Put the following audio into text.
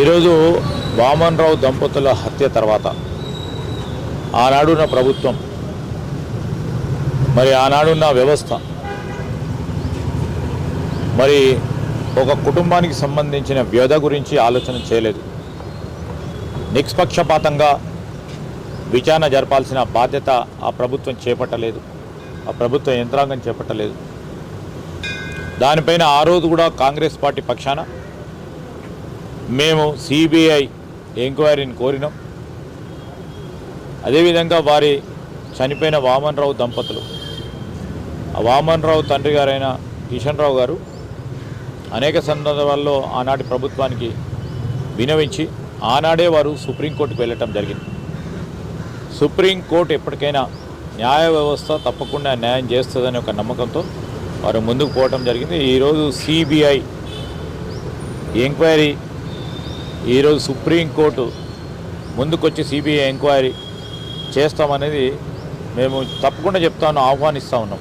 ఈరోజు వామన్ రావు దంపతుల హత్య తర్వాత ఆనాడున్న ప్రభుత్వం మరి ఆనాడున్న వ్యవస్థ మరి ఒక కుటుంబానికి సంబంధించిన వ్యధ గురించి ఆలోచన చేయలేదు. నిష్పక్షపాతంగా విచారణ జరపాల్సిన బాధ్యత ఆ ప్రభుత్వం చేపట్టలేదు. ఆ ప్రభుత్వ యంత్రాంగం చేపట్టలేదు. దానిపైన ఆ రోజు కూడా కాంగ్రెస్ పార్టీ పక్షాన మేము సిబిఐ ఎంక్వైరీని కోరినాం. అదేవిధంగా వారి చనిపోయిన వామన్ రావు దంపతులు. ఆ వామన్ రావు తండ్రి గారైన కిషన్ రావు గారు అనేక సందర్భాల్లో ఆనాటి ప్రభుత్వానికి వినవించి ఆనాడే వారు సుప్రీంకోర్టుకు వెళ్ళటం జరిగింది. సుప్రీంకోర్టు ఎప్పటికైనా న్యాయ వ్యవస్థ తప్పకుండా న్యాయం చేస్తుందనే ఒక నమ్మకంతో వారు ముందుకు పోవటం జరిగింది. ఈరోజు సిబిఐ ఎంక్వైరీ ఈరోజు సుప్రీంకోర్టు ముందుకొచ్చి సిబిఐ ఎంక్వైరీ చేస్తామనేది మేము తప్పకుండా చెప్తాను ఆహ్వానిస్తూ ఉన్నాం.